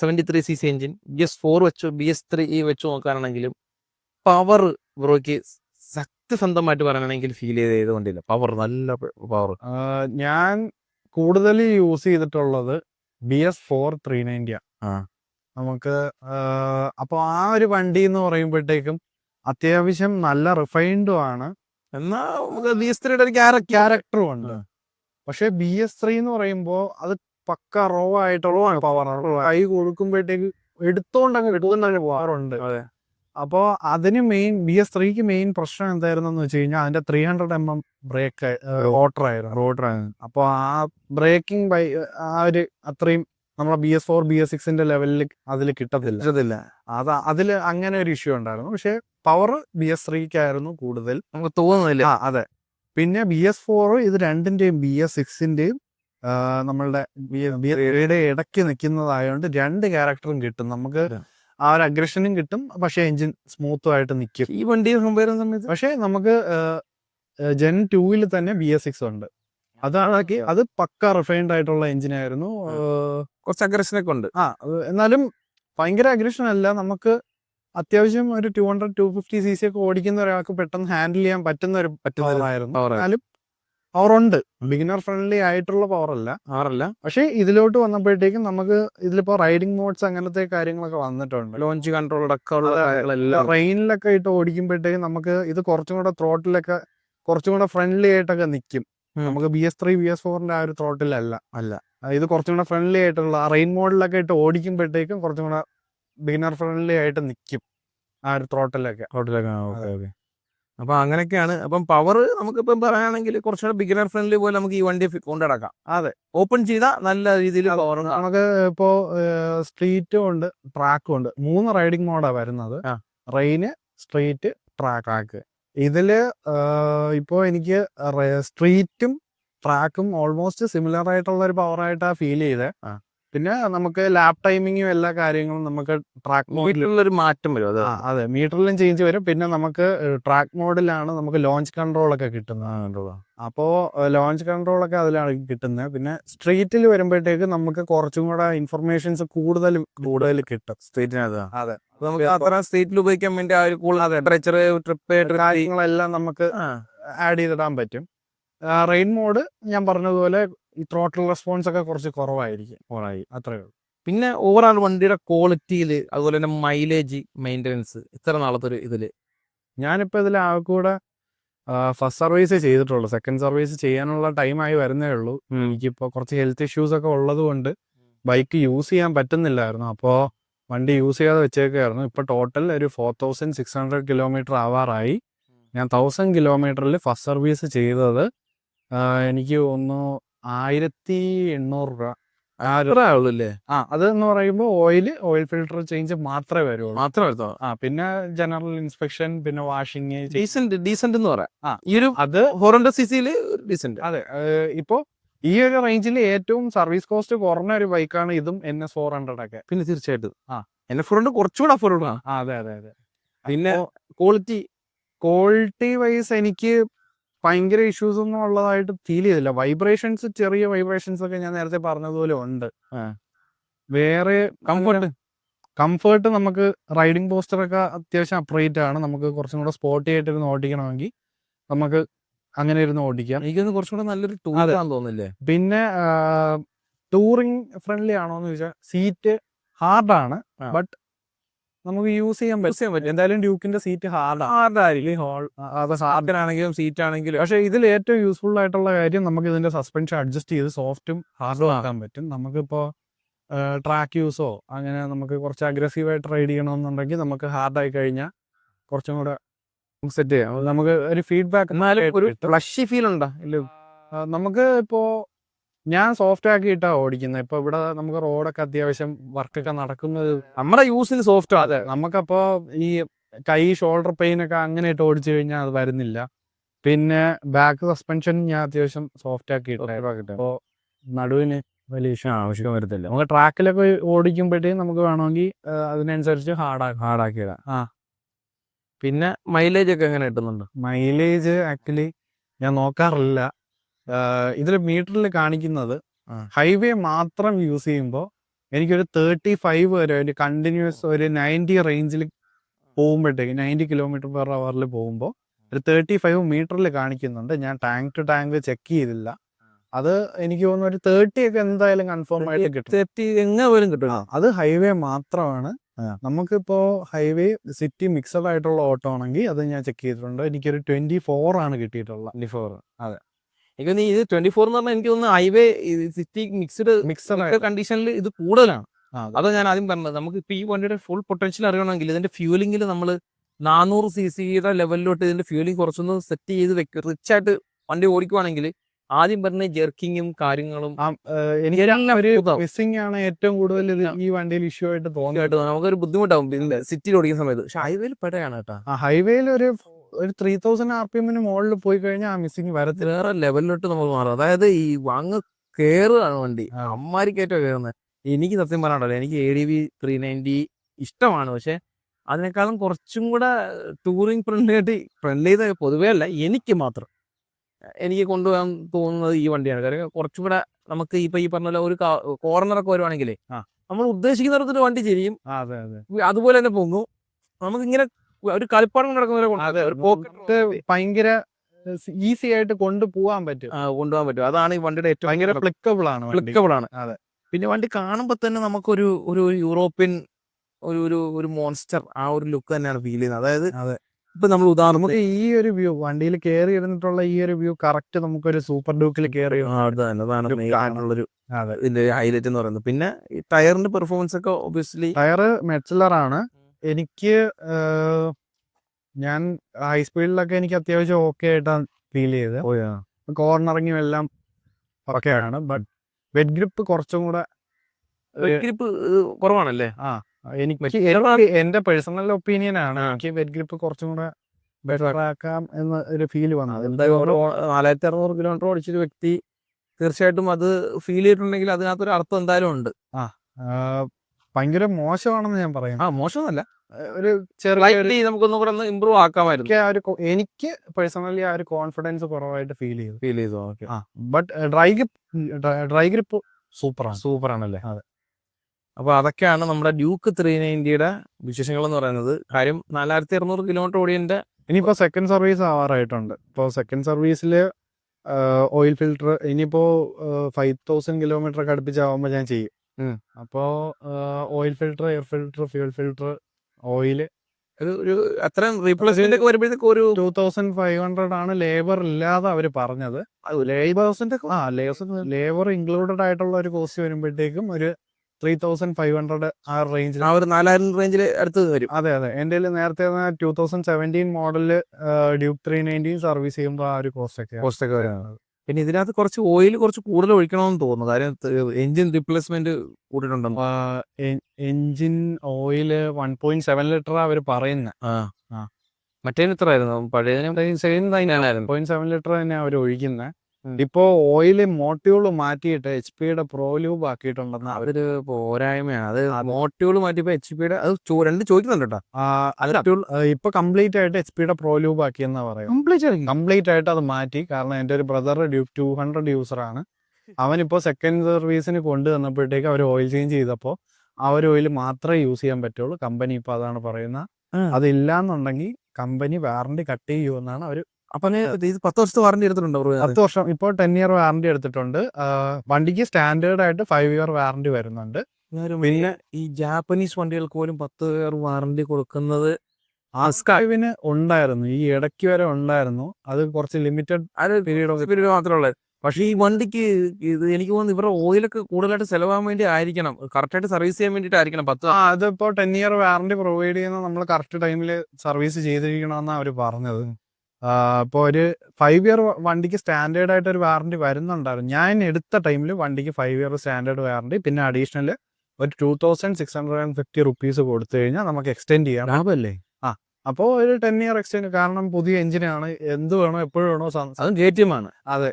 seventy three C C engine B S four വെച്ചു ബി എസ് ത്രീ വെച്ച് നോക്കാനാണെങ്കിലും പവർ ബ്രോയ്ക്ക് സത്യസന്ധമായിട്ട് പറയാനാണെങ്കിൽ ഫീൽ ചെയ്ത് ചെയ്തുകൊണ്ടില്ല. പവർ നല്ല പവർ ഞാൻ കൂടുതൽ യൂസ് ചെയ്തിട്ടുള്ളത് B S four three ninety ആ. നമുക്ക് അപ്പോൾ ആ ഒരു വണ്ടി എന്ന് പറയുമ്പോഴത്തേക്കും അത്യാവശ്യം നല്ല റിഫൈൻഡും ആണ് എന്നാൽ ബി എസ് ത്രീയുടെ ഒരു ക്യാരക്ടറും ഉണ്ട്. പക്ഷെ ബി എസ് ത്രീ എന്ന് പറയുമ്പോൾ അത് പക്ക റോ ആയിട്ടുള്ള പവർ കൈ കൊടുക്കുമ്പോഴത്തേക്ക് എടുത്തോണ്ട് അങ്ങ് എടുത്തോണ്ട് അങ്ങ് പോകാറുണ്ട് അതെ. അപ്പോ അതിന് മെയിൻ ബി എസ് ത്രീക്ക് മെയിൻ പ്രശ്നം എന്തായിരുന്നു എന്ന് വെച്ച് കഴിഞ്ഞാൽ അതിന്റെ three hundred M M brake ഓട്ടർ ആയിരുന്നു റോഡർ അപ്പോൾ ആ ബ്രേക്കിംഗ് ബൈ ആ ഒരു അത്രയും നമ്മളെ B S four B S സിക്സിന്റെ ലെവലിൽ അതിൽ കിട്ടത്തില്ല. അത് അതിൽ അങ്ങനെ ഒരു ഇഷ്യൂ ഉണ്ടായിരുന്നു. പക്ഷേ പവർ ബി എസ് ത്രീക്കായിരുന്നു കൂടുതൽ. നമുക്ക് തോന്നുന്നില്ല. ആ അതെ. പിന്നെ ബി എസ് ഫോർ ഇത് രണ്ടിന്റെയും ബി എസ് സിക്സിന്റെയും നമ്മളുടെ ഇടയ്ക്ക് നിൽക്കുന്നതായതുകൊണ്ട് രണ്ട് ക്യാരക്ടറും കിട്ടും. നമുക്ക്. ആ ഒരു അഗ്രഷനും കിട്ടും. പക്ഷെ എഞ്ചിൻ സ്മൂത്തും ആയിട്ട് നിൽക്കും ഈ വണ്ടി കമ്പയർ ചെയ്യുന്ന സമയത്ത്? പക്ഷേ നമുക്ക് ജെൻ ടൂവിൽ തന്നെ ബി എസ് സിക്സ് ഉണ്ട്. അതാണ് അത് പക്ക റിഫൈൻഡ് ആയിട്ടുള്ള എഞ്ചിൻ ആയിരുന്നു. കുറച്ച് അഗ്രഷനൊക്കെ ഉണ്ട്. ആ എന്നാലും ഭയങ്കര അഗ്രഷൻ അല്ല. നമുക്ക് അത്യാവശ്യം ഒരു two hundred two fifty C C ഒക്കെ ഓടിക്കുന്ന ഒരാൾക്ക് പെട്ടെന്ന് ഹാൻഡിൽ ചെയ്യാൻ പറ്റുന്ന ഒരു പറ്റുന്ന ഒരു ആയിരുന്നു. power ആയിരുന്നു. എന്നാലും പവർ ഉണ്ട് ബിഗിനർ ഫ്രണ്ട്ലി ആയിട്ടുള്ള പവർ അല്ല ആറല്ല. പക്ഷേ ഇതിലോട്ട് വന്നപ്പോഴത്തേക്കും നമുക്ക് ഇതിലിപ്പോ റൈഡിംഗ് മോഡ്സ് അങ്ങനത്തെ കാര്യങ്ങളൊക്കെ വന്നിട്ടുണ്ട്. ലോഞ്ച് കൺട്രോൾ അടക്കമുള്ള ഉള്ള റെയിനിലൊക്കെ ഇട്ട് ഓടിക്കുമ്പോഴത്തേക്കും നമുക്ക് ഇത് കുറച്ചും കൂടെ ത്രോട്ടിലൊക്കെ കുറച്ചും കൂടെ ഫ്രണ്ട്ലി ആയിട്ടൊക്കെ നിൽക്കും നമുക്ക് B S three B S ഫോറിന്റെ ആ ഒരു ത്രോട്ടിലല്ല അല്ല. ഇത് കുറച്ചും കൂടെ ഫ്രണ്ട്ലി ആയിട്ടുള്ള റെയിൻ മോഡിലൊക്കെ ഇട്ട് ഓടിക്കുമ്പോഴത്തേക്കും കുറച്ചും കൂടെ ബിഗിനർ ഫ്രണ്ട്ലി ആയിട്ട് നിൽക്കും ആ ഒരു ത്രോട്ടിലൊക്കെ ത്രോട്ടിലൊക്കെ ഓക്കെ ഓക്കെ അപ്പൊ അങ്ങനെയൊക്കെയാണ്. അപ്പം പവർ നമുക്കിപ്പം പറയുകയാണെങ്കിൽ കുറച്ചുകൂടെ ബിഗിനർ ഫ്രണ്ട്ലി പോലെ നമുക്ക് ഈ വണ്ടി കൊണ്ടുനടക്കാം അതെ. ഓപ്പൺ ചെയ്താൽ നല്ല രീതിയിൽ പവർ നമുക്ക് ഇപ്പോ സ്ട്രീറ്റും ഉണ്ട് ട്രാക്കും ഉണ്ട്. മൂന്ന് റൈഡിംഗ് മോഡാ വരുന്നത്. റെയിന് സ്ട്രീറ്റ് ട്രാക്ക് ട്രാക്ക് ഇതിൽ ഇപ്പോ എനിക്ക് സ്ട്രീറ്റും ട്രാക്കും ഓൾമോസ്റ്റ് സിമിലർ ആയിട്ടുള്ള ഒരു പവർ ആയിട്ടാ ഫീൽ ചെയ്തത്. പിന്നെ നമുക്ക് ലാപ് ടൈമിങ്ങും എല്ലാ കാര്യങ്ങളും നമുക്ക് ട്രാക്ക് മോഡിലൊരു ഒരു മാറ്റം വരും അതെ. അതെ. മീറ്ററിലും ചേഞ്ച് വരും. പിന്നെ നമുക്ക് ട്രാക്ക് മോഡിലാണ് നമുക്ക് ലോഞ്ച് കൺട്രോൾ ഒക്കെ കിട്ടുന്നത് അപ്പോ ലോഞ്ച് കൺട്രോൾ ഒക്കെ അതിലാണ് കിട്ടുന്നത്. പിന്നെ സ്ട്രീറ്റിൽ വരുമ്പോഴത്തേക്ക് നമുക്ക് കുറച്ചും കൂടെ ഇൻഫർമേഷൻസ് കൂടുതൽ കൂടുതൽ കിട്ടും. സ്ട്രീറ്റിനകത്ത് അതെ. നമുക്ക് അത്ര സ്ട്രീറ്റിൽ ഉപയോഗിക്കാൻ വേണ്ടി ആ ഒരു കൂടുതൽ ടെമ്പറേച്ചർ ട്രിപ്പ് കാര്യങ്ങളെല്ലാം നമുക്ക് ആഡ് ചെയ്തിടാൻ പറ്റും. റെയിൻ മോഡ് ഞാൻ പറഞ്ഞതുപോലെ ഈ ത്രോട്ടിൽ റെസ്പോൺസ് ഒക്കെ കുറച്ച് കുറവായിരിക്കും. ഓണായി അത്രേ ഉള്ളൂ. പിന്നെ ഓവറാൾ വണ്ടിയുടെ ക്വാളിറ്റിയിൽ അതുപോലെ തന്നെ മൈലേജ് മെയിന്റനൻസ് ഇത്ര നാളത്തെ ഒരു ഇതിൽ ഞാനിപ്പോൾ ഇതിൽ ആകെക്കൂടെ ഫസ്റ്റ് സർവീസ് ചെയ്തിട്ടുള്ളൂ. സെക്കൻഡ് സർവീസ് ചെയ്യാനുള്ള ടൈമായി വരുന്നേ ഉള്ളൂ. എനിക്കിപ്പോൾ കുറച്ച് ഹെൽത്ത് ഇഷ്യൂസ് ഒക്കെ ഉള്ളത് കൊണ്ട് ബൈക്ക് യൂസ് ചെയ്യാൻ പറ്റുന്നില്ലായിരുന്നു. അപ്പോൾ വണ്ടി യൂസ് ചെയ്യാതെ വെച്ചേക്കായിരുന്നു. ഇപ്പോൾ ടോട്ടൽ ഒരു four thousand six hundred kilometre ആവാറായി. ഞാൻ തൗസൻഡ് കിലോമീറ്ററിൽ ഫസ്റ്റ് സർവീസ് ചെയ്തത്. എനിക്ക് ഒന്ന് ആയിരത്തി എണ്ണൂറ് രൂപ. ആ അത് എന്ന് പറയുമ്പോൾ ഓയിൽ ഓയിൽ ഫിൽട്ടർ ചേഞ്ച് മാത്രമേ വരുള്ളൂ. മാത്രമേ വരുത്തോ ആ പിന്നെ ജനറൽ ഇൻസ്പെക്ഷൻ പിന്നെ വാഷിംഗ് ഡീസന്റ് ഡീസന്റ് എന്ന് പറയാം. ആ. ഈ ഒരു അത് ഫോർ ഹൺഡ്രഡ് സി സിയിൽ ഡീസന്റ്. അതെ ഇപ്പോ ഈ ഒരു റേഞ്ചിൽ ഏറ്റവും സർവീസ് കോസ്റ്റ് കുറഞ്ഞ ഒരു ബൈക്കാണ് ഇതും എൻ എസ് ഫോർ ഹൺഡ്രഡ് ഒക്കെ. പിന്നെ തീർച്ചയായിട്ടും. ആ. എൻ ഫോർ ഹൺഡ്രഡ് കുറച്ചുകൂടെ അഫോർഡബിൾ ആണ്. അതെ അതെ അതെ. പിന്നെ ക്വാളിറ്റി. ക്വാളിറ്റി വൈസ് എനിക്ക് ഭയങ്കര ഇഷ്യൂസ് ഒന്നും ഉള്ളതായിട്ട് ഫീൽ ചെയ്തില്ല. വൈബ്രേഷൻസ് ചെറിയ വൈബ്രേഷൻസ് ഒക്കെ ഞാൻ നേരത്തെ പറഞ്ഞതുപോലെ ഉണ്ട്. വേറെ കംഫർട്ട് കംഫേർട്ട് നമുക്ക് റൈഡിംഗ് പോസ്റ്റർ ഒക്കെ അത്യാവശ്യം അപ്രേറ്റ് ആണ്. നമുക്ക് കുറച്ചും കൂടെ സ്പോട്ടി ആയിട്ട് ഇരുന്ന് ഓടിക്കണമെങ്കിൽ നമുക്ക് അങ്ങനെ ഇരുന്ന് ഓടിക്കാം. എനിക്കൊന്ന് കുറച്ചും കൂടെ നല്ലൊരു ടൂർ തോന്നുന്നില്ലേ? പിന്നെ ടൂറിങ് ഫ്രണ്ട്ലി ആണോ എന്ന് ചോദിച്ചാൽ സീറ്റ് ഹാർഡാണ്. ബട്ട് നമുക്ക് യൂസ് ചെയ്യാൻ Use ചെയ്യാൻ പറ്റും. പറ്റും. എന്തായാലും ഡ്യൂക്കിന്റെ സീറ്റ് ഹാർഡ് ഹാർഡായിരിക്കും ഹോൾ അത് ഹാർഡിനാണെങ്കിലും സീറ്റ് ആണെങ്കിലും പക്ഷെ ഇതിൽ ഏറ്റവും യൂസ്ഫുൾ ആയിട്ടുള്ള കാര്യം നമുക്ക് ഇതിന്റെ സസ്പെൻഷൻ അഡ്ജസ്റ്റ് ചെയ്ത് സോഫ്റ്റും ഹാർഡും. ആക്കാൻ പറ്റും. നമുക്കിപ്പോ ട്രാക്ക് യൂസോ അങ്ങനെ നമുക്ക് കുറച്ച് അഗ്രസീവ് ആയിട്ട് റൈഡ് ചെയ്യണമെന്നുണ്ടെങ്കിൽ നമുക്ക് ഹാർഡായി കഴിഞ്ഞാൽ കുറച്ചും കൂടെ സെറ്റ് ചെയ്യാം. നമുക്ക് ഒരു ഫീഡ്ബാക്ക് ഒരു ഫ്ലഷി ഫീൽ ഉണ്ടോ? ഇല്ല. നമുക്ക് ഇപ്പോ ഞാൻ സോഫ്റ്റ് ആക്കിയിട്ടാണ് ഓടിക്കുന്നത് ഇപ്പൊ ഇവിടെ നമുക്ക് റോഡൊക്കെ അത്യാവശ്യം വർക്കൊക്കെ നടക്കുന്നത് നമ്മുടെ യൂസിന് സോഫ്റ്റ് അതെ. നമുക്കപ്പോ ഈ കൈ ഷോൾഡർ പെയിൻ ഒക്കെ അങ്ങനെ ഇട്ട് ഓടിച്ചു കഴിഞ്ഞാൽ അത് വരുന്നില്ല. പിന്നെ ബാക്ക് സസ്പെൻഷൻ ഞാൻ അത്യാവശ്യം സോഫ്റ്റ് ആക്കി അപ്പോ നടുവിന് വലിയ ഇഷ്യൂ ആവശ്യം വരത്തില്ല. നമുക്ക് ട്രാക്കിലൊക്കെ ഓടിക്കുമ്പോഴത്തേക്കും നമുക്ക് വേണമെങ്കിൽ അതിനനുസരിച്ച് ഹാർഡ് ഹാർഡാക്കിയതാ ആ. പിന്നെ മൈലേജ് ഒക്കെ എങ്ങനെ കിട്ടുന്നുണ്ട്? മൈലേജ് ആക്ച്വലി ഞാൻ നോക്കാറില്ല. ഇതിൽ മീറ്ററിൽ കാണിക്കുന്നത് ഹൈവേ മാത്രം യൂസ് ചെയ്യുമ്പോൾ എനിക്കൊരു തേർട്ടി ഫൈവ് വരെ ഒരു കണ്ടിന്യൂസ് ഒരു നയന്റി റേഞ്ചിൽ പോകുമ്പോഴത്തേക്ക് നയന്റി കിലോമീറ്റർ പെർ അവറിൽ പോകുമ്പോൾ ഒരു തേർട്ടി ഫൈവ് മീറ്ററിൽ കാണിക്കുന്നുണ്ട്. ഞാൻ ടാങ്ക് ടു ടാങ്ക് ചെക്ക് ചെയ്തില്ല. അത് എനിക്ക് തോന്നുന്നു ഒരു തേർട്ടി ഒക്കെ എന്തായാലും കൺഫേം ആയിട്ട് കിട്ടും. തേർട്ടി എങ്ങനെ പോലും കിട്ടും. അത് ഹൈവേ മാത്രമാണ്. നമുക്കിപ്പോ ഹൈവേ സിറ്റി മിക്സഡ് ആയിട്ടുള്ള ഓട്ടോ ആണെങ്കിൽ അത് ഞാൻ ചെക്ക് ചെയ്തിട്ടുണ്ട്. എനിക്കൊരു ട്വന്റി ഫോർ ആണ് കിട്ടിയിട്ടുള്ളത്. ട്വന്റി ഫോർ അതെ. എനിക്ക് തോന്നുന്നു ഇത് ട്വന്റി ഫോർ എന്ന് പറഞ്ഞാൽ എനിക്ക് തോന്നുന്നു ഹൈവേ സിറ്റി മിക്സ്ഡ് മിക്സഡ് കണ്ടീഷനിൽ ഇത് കൂടുതലാണ്. അതാ. ഞാൻ ആദ്യം പറഞ്ഞത്. നമുക്ക് ഇപ്പൊ ഈ വണ്ടിയുടെ ഫുൾ പൊട്ടൻഷ്യൽ അറിയണമെങ്കിൽ ഇതിന്റെ ഫ്യൂലിംഗിൽ നമ്മൾ നാനൂറ് സി സിയുടെ ലെവലിലോട്ട് ഇതിന്റെ ഫ്യൂലിംഗ് കുറച്ചൊന്ന് സെറ്റ് ചെയ്ത് വെക്കും. റിച്ച് ആയിട്ട് വണ്ടി ഓടിക്കുവാണെങ്കിൽ ആദ്യം പറഞ്ഞ ജെർക്കിങ്ങും കാര്യങ്ങളും എനിക്ക് മിസ്സിംഗ് ആണ് ഏറ്റവും കൂടുതൽ ഈ വണ്ടിയിൽ ഇഷ്യൂ ആയിട്ട് ആയിട്ട് നമുക്കൊരു ബുദ്ധിമുട്ടാവും. സിറ്റിയിൽ ഓടിക്കുന്ന സമയത്ത്. പക്ഷെ ഹൈവേയിൽ പെടയാണ് കേട്ടോ. ഹൈവേയിൽ ഒരു ഒരു ത്രീ തൗസൻഡ് ആർ പി എമ്മിന് മുകളിൽ പോയി കഴിഞ്ഞാൽ ആ മിസ്സിങ് വരത്തില്ല. വേറെ ലെവലിലോട്ട് നമുക്ക് മാറും. അതായത് ഈ അങ്ങ് കേറുകയാണ് വണ്ടി. അമ്മാരിക്കേറ്റോ കയറുന്നത് എനിക്ക് സത്യം പറയാനുണ്ടല്ലോ എനിക്ക് A D V three ninety ഇഷ്ടമാണ്. പക്ഷെ അതിനേക്കാളും കുറച്ചും കൂടെ ടൂറിങ് ഫ്രണ്ട്ലി ആയിട്ട് ഫ്രണ്ട്ലി പൊതുവേ അല്ല എനിക്ക് മാത്രം. എനിക്ക് കൊണ്ടുപോകാൻ തോന്നുന്നത് ഈ വണ്ടിയാണ്. കാര്യം കുറച്ചും കൂടെ നമുക്ക് ഇപ്പൊ ഈ പറഞ്ഞ ഒരു കോർണറൊക്കെ വരുവാണെങ്കിൽ നമ്മൾ ഉദ്ദേശിക്കുന്ന തരത്തിൽ വണ്ടി ചെയ്യും അതെ അതെ. അതുപോലെ തന്നെ പൊങ്ങും. നമുക്ക് ഇങ്ങനെ ഒരു കളിപ്പാടം നടക്കുന്ന ഭയങ്കര ഈസി ആയിട്ട് കൊണ്ടുപോകാൻ പറ്റും. ആ, കൊണ്ടുപോകാൻ പറ്റും. അതാണ് ഈ വണ്ടിയുടെ ഏറ്റവും ഭയങ്കര ഫ്ലിക്കബിൾ ആണ് വണ്ടി. ഫ്ലിക്കബിൾ ആണ്. അതെ. പിന്നെ വണ്ടി കാണുമ്പോൾ തന്നെ നമുക്കൊരു ഒരു യൂറോപ്യൻ ഒരു ഒരു ഒരു മോൺസ്റ്റർ ആ ഒരു ലുക്ക് തന്നെയാണ് ഫീൽ ചെയ്യുന്നത്. അതായത് അതെ. ഇപ്പൊ നമ്മൾ ഉദാഹരണം ഈ ഒരു വ്യൂ വണ്ടിയിൽ കയറി ഇരുന്നിട്ടുള്ള ഈ ഒരു വ്യൂ കറക്റ്റ് നമുക്കൊരു സൂപ്പർ ഡൂക്കിൽ കയറി ഇതിന്റെ ഹൈലൈറ്റ് എന്ന് പറയുന്നത്. പിന്നെ ഈ ടയറിന്റെ പെർഫോമൻസ് ഒക്കെ ഒബിയസ്ലി ടയർ മെച്ചലർ ആണ്. എനിക്ക് ഞാൻ ഹൈ സ്പീഡിലൊക്കെ എനിക്ക് അത്യാവശ്യം ഓക്കെ ആയിട്ടാണ് ഫീൽ ചെയ്തത് കോർണറിങ്ങും എല്ലാം ഓക്കെ ആണ്. ബട്ട് വെഡ് ഗ്രിപ്പ് കുറച്ചും കൂടെ ഗ്രിപ്പ് കുറവാണല്ലേ? ആ എനിക്ക് എന്റെ പേഴ്സണൽ ഒപ്പീനിയൻ ആണ്. എനിക്ക് വെഡ് ഗ്രിപ്പ് കുറച്ചും കൂടെ ബെറ്റർ ആക്കാം എന്ന ഒരു ഫീൽ വന്നത്. എന്തായാലും നാലായിരത്തി അറുന്നൂറ് കിലോമീറ്റർ ഓടിച്ചൊരു വ്യക്തി തീർച്ചയായിട്ടും അത് ഫീൽ ചെയ്തിട്ടുണ്ടെങ്കിൽ അതിനകത്തൊരു അർത്ഥം എന്തായാലും ഉണ്ട്. ആ, ഭയങ്കര മോശമാണെന്ന് ഞാൻ പറയാം. ആ മോശമൊന്നല്ല ഒരു ചെറിയ നമുക്കൊന്നും കൂടെ ഒന്ന് ഇമ്പ്രൂവ് ആക്കാമായിരുന്നു. എനിക്ക് ആ ഒരു എനിക്ക് പേഴ്സണലി ആ ഒരു കോൺഫിഡൻസ് കുറവായിട്ട് ഫീൽ ചെയ്തു. ഫീൽ ചെയ്തു okay but dry grip dry grip സൂപ്പറാണ്. സൂപ്പർ ആണല്ലേ അതെ. അപ്പൊ അതൊക്കെയാണ് നമ്മുടെ ഡ്യൂക്ക് ത്രീ നയന്റിയുടെ വിശേഷങ്ങൾ എന്ന് പറയുന്നത്. കാര്യം നാലായിരത്തി അറുന്നൂറ് കിലോമീറ്റർ ഓടിയന്റെ ഇനിയിപ്പോ സെക്കൻഡ് സർവീസ് ആവാറായിട്ടുണ്ട്. ഇപ്പോ സെക്കൻഡ് സർവീസിൽ ഓയിൽ ഫിൽട്ടർ ഇനിയിപ്പോ ഫൈവ് തൗസൻഡ് കിലോമീറ്റർ ഒക്കെ അടുപ്പിച്ചാവുമ്പോൾ ഞാൻ ചെയ്യും. ഉം. അപ്പോൾ oil filter air filter fuel filter oil ഒരു ഒരു അത്രയും റീപ്ലേസ്മെന്റ് ഒക്കെ വരുമ്പോഴത്തേക്ക് ഒരു ടൂ തൗസൻഡ് ഫൈവ് ഹൺഡ്രഡ് ആണ് ലേബർ ഇല്ലാതെ അവർ പറഞ്ഞത്. ലേബേഴ്സിന്റെ ആ ലേബർ ഇൻക്ലൂഡഡ് ആയിട്ടുള്ള ഒരു കോസ്റ്റ് വരുമ്പോഴത്തേക്കും ഒരു ത്രീ തൗസൻഡ് ഫൈവ് ഹൺഡ്രഡ് ആ റേഞ്ചിൽ ആ ഒരു നാലായിരം റേഞ്ചിൽ അടുത്ത് വരും. അതെ അതെ. എന്റെ കയ്യിൽ നേരത്തെ two thousand seventeen model Duke three nineteen service ചെയ്യുമ്പോൾ ആ ഒരു കോസ്റ്റ് ഒക്കെ കോസ്റ്റ് ഒക്കെ വരുന്നത് പിന്നെ ഇതിനകത്ത് കുറച്ച് ഓയിൽ കുറച്ച് കൂടുതൽ ഒഴിക്കണമെന്ന് തോന്നുന്നു. കാര്യം engine replacement കൂട്ടിയിട്ടുണ്ടെന്ന് engine oil one point seven litre അവർ പറയുന്നത് ആ ഇത്ര ആയിരുന്നു? പഴയതിനും സെയിം തന്നെയായിരുന്നു പോയിന്റ് സെവൻ ലിറ്റർ തന്നെ അവർ ഒഴിക്കുന്നത് ഇപ്പോ ഓയിൽ മോട്ട്യൂൾ മാറ്റിയിട്ട് എച്ച് പിയുടെ പ്രോ ലൂബ് ആക്കിയിട്ടുണ്ടെന്ന് അവർ അതൊരു പോരായ്മയാണ് അത് മോട്ടീവുകൾ മാറ്റിയപ്പോ എച്ച് പിയുടെ അത് ചോ- രണ്ട് ചോദിക്കുന്നുണ്ട് കേട്ടോ ഇപ്പൊ കംപ്ലീറ്റ് ആയിട്ട് എച്ച് പിയുടെ പ്രോ ലൂബ് ആക്കിയെന്നാ പറയാം കംപ്ലീറ്റ് കംപ്ലീറ്റ് ആയിട്ട് അത് മാറ്റി. കാരണം എന്റെ ഒരു ബ്രദർ ടു ഹൺഡ്രഡ് യൂസർ ആണ്. അവനിപ്പോ സെക്കൻഡ് സർവീസിന് കൊണ്ടു വന്നപ്പോഴത്തേക്ക് അവർ ഓയിൽ ചേഞ്ച് ചെയ്തപ്പോൾ ആ ഒരു ഓയിൽ മാത്രമേ യൂസ് ചെയ്യാൻ പറ്റുള്ളൂ. കമ്പനി ഇപ്പൊ അതാണ് പറയുന്നത്. ആ. അതില്ലാന്നുണ്ടെങ്കിൽ കമ്പനി വാറണ്ടി കട്ട് ചെയ്യുമെന്നാണ് അവർ അപ്പൊ ഇത് പത്ത് വർഷത്തെ വാറണ്ടി എടുത്തിട്ടുണ്ടോ പത്ത് വർഷം. ഇപ്പോൾ ടെൻ ഇയർ വാറണ്ടി എടുത്തിട്ടുണ്ട്. വണ്ടിക്ക് സ്റ്റാൻഡേർഡ് ആയിട്ട് ഫൈവ് ഇയർ വാറണ്ടി വരുന്നുണ്ട്. പിന്നെ ഈ ജാപ്പനീസ് വണ്ടികൾക്ക് പോലും പത്ത് ഇയർ വാറണ്ടി കൊടുക്കുന്നത് ആസ്കൈവിന് ഉണ്ടായിരുന്നു. ഈ ഇടയ്ക്ക് വരെ ഉണ്ടായിരുന്നു. അത് കുറച്ച് ലിമിറ്റഡ് പീരീഡ് പീരീഡ് മാത്രമേ ഉള്ളൂ. പക്ഷേ ഈ വണ്ടിക്ക് ഇത് എനിക്ക് തോന്നുന്നു ഇവരുടെ ഓയിലൊക്കെ കൂടുതലായിട്ട് ചെലവാൻ വേണ്ടി ആയിരിക്കണം. കറക്റ്റായിട്ട് സർവീസ് ചെയ്യാൻ വേണ്ടിയിട്ടായിരിക്കണം പത്ത് ആ അതിപ്പോ ടെൻ ഇയർ വാറണ്ടി പ്രൊവൈഡ് ചെയ്യുന്ന നമ്മൾ കറക്റ്റ് ടൈമിൽ സർവീസ് ചെയ്തിരിക്കണമെന്നാണ് അവർ പറഞ്ഞത്. അപ്പോൾ ഒരു ഫൈവ് ഇയർ വണ്ടിക്ക് സ്റ്റാൻഡേർഡ് ആയിട്ട് ഒരു വാറണ്ടി വരുന്നുണ്ടായിരുന്നു. ഞാൻ എടുത്ത ടൈമിൽ വണ്ടിക്ക് ഫൈവ് ഇയർ സ്റ്റാൻഡേർഡ് വാറണ്ടി പിന്നെ അഡീഷണൽ ഒരു two thousand six hundred and fifty rupees കൊടുത്തു കഴിഞ്ഞാൽ നമുക്ക് എക്സ്റ്റെൻഡ് ചെയ്യാം. ലാഭമല്ലേ ആ അപ്പോ ഒരു ടെൻ ഇയർ എക്സ്റ്റെൻഡ് കാരണം പുതിയ എഞ്ചിനാണ് എന്ത് വേണോ എപ്പോഴും വേണോ അതും ജെ ആണ്. അതെ.